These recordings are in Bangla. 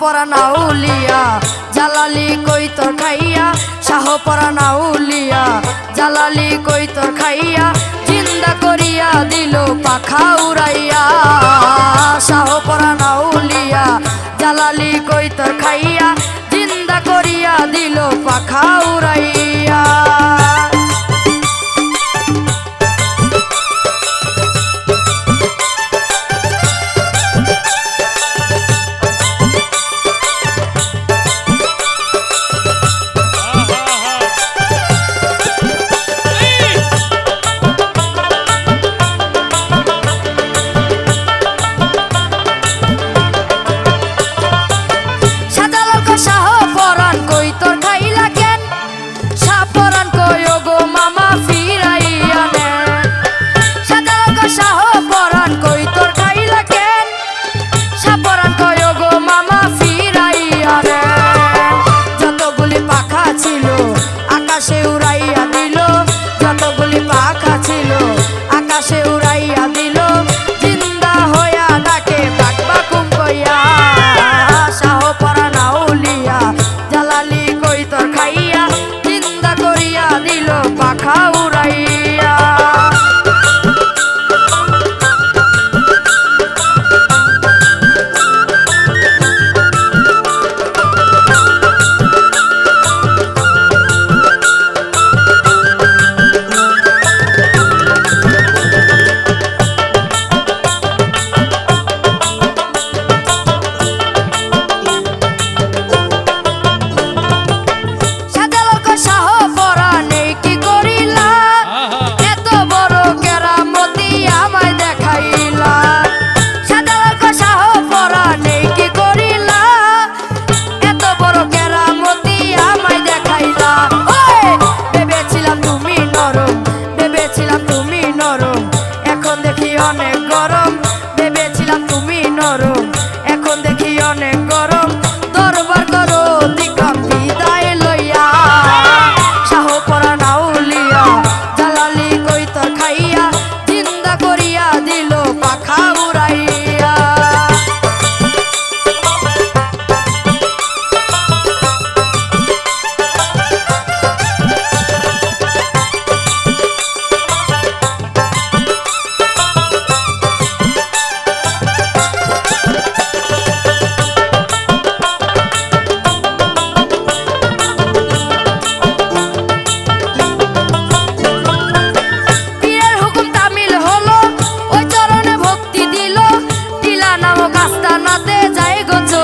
পরা নাউলিয়া জালালি কই তোর খাইয়া শাহ পরা নাউলিয়া জালালি কই তোর খাইয়া, জিন্দা করিয়া দিল পাখা উড়াইয়া। সাহপরা নাউলিয়া জালালি কই তোর খাইয়া, জিন্দা করিয়া দিল পাখা উড়াইয়া।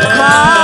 Come on.